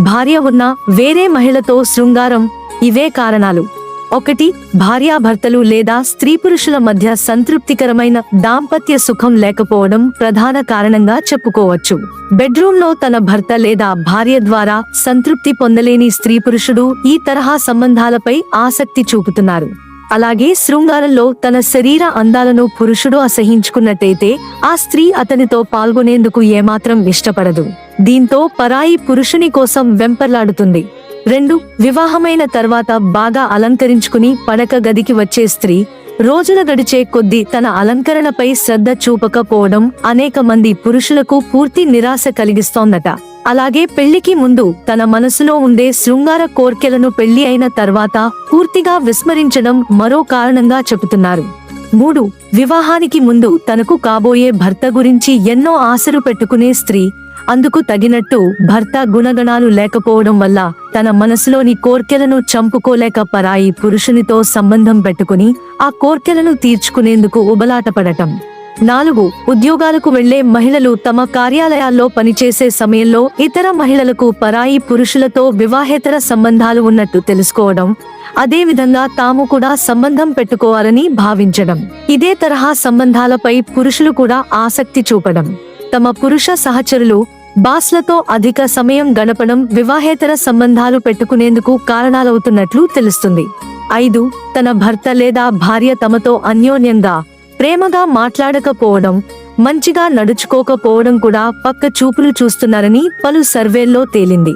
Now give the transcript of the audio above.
భార్య ఉన్న వేరే మహిళతో శృంగారం ఇవే కారణాలు. ఒకటి భార్యాభర్తలు లేదా స్త్రీ పురుషుల మధ్య సంతృప్తికరమైన దాంపత్య సుఖం లేకపోవడం ప్రధాన కారణంగా చెప్పుకోవచ్చు. బెడ్రూమ్లో తన భర్త లేదా భార్య ద్వారా సంతృప్తి పొందలేని స్త్రీ పురుషుడు ఈ తరహా సంబంధాలపై ఆసక్తి చూపుతున్నారు. అలాగే శృంగారంలో తన శరీర అందాలను పురుషుడు అసహించుకున్నట్టయితే ఆ స్త్రీ అతనితో పాల్గొనేందుకు ఏమాత్రం ఇష్టపడదు. దీంతో పరాయి పురుషుని కోసం వెంపర్లాడుతుంది. రెండు వివాహమైన తర్వాత బాగా అలంకరించుకుని పడక గదికి వచ్చే స్త్రీ రోజుల గడిచే కొద్దీ తన అలంకరణపై శ్రద్ధ చూపకపోవడం అనేక మంది పురుషులకు పూర్తి నిరాశ కలిగిస్తోందట. అలాగే పెళ్ళికి ముందు తన మనసులో ఉండే శృంగార కోర్కెలను పెళ్ళి అయిన తర్వాత పూర్తిగా విస్మరించడం మరో కారణంగా చెబుతున్నారు. మూడు వివాహానికి ముందు తనకు కాబోయే భర్త గురించి ఎన్నో ఆశలు పెట్టుకునే స్త్రీ అందుకు తగినట్టు భర్త గుణగణాలు లేకపోవడం వల్ల తన మనసులోని కోర్కెలను చంపుకోలేక పరాయి పురుషునితో సంబంధం పెట్టుకుని ఆ కోర్కెలను తీర్చుకునేందుకు ఉబలాటపడటం. నాలుగు ఉద్యోగాలకు వెళ్ళే మహిళలు తమ కార్యాలయాల్లో పనిచేసే సమయంలో ఇతర మహిళలకు పరాయి పురుషులతో వివాహేతర సంబంధాలు ఉన్నట్టు తెలుసుకోవడం అదేవిధంగా తాము కూడా సంబంధం పెట్టుకోవాలని భావించడం. ఇదే తరహా సంబంధాలపై పురుషులు కూడా ఆసక్తి చూపడం. తమ పురుష సహచరులు బాస్లతో అధిక సమయం గడపడం వివాహేతర సంబంధాలు పెట్టుకునేందుకు కారణాలవుతున్నట్లు తెలుస్తుంది. ఐదు తన భర్త లేదా భార్య తమతో అన్యోన్యంగా ప్రేమగా మాట్లాడకపోవడం మంచిగా నడుచుకోకపోవడం కూడా పక్క చూపులు చూస్తున్నారని పలు సర్వేల్లో తేలింది.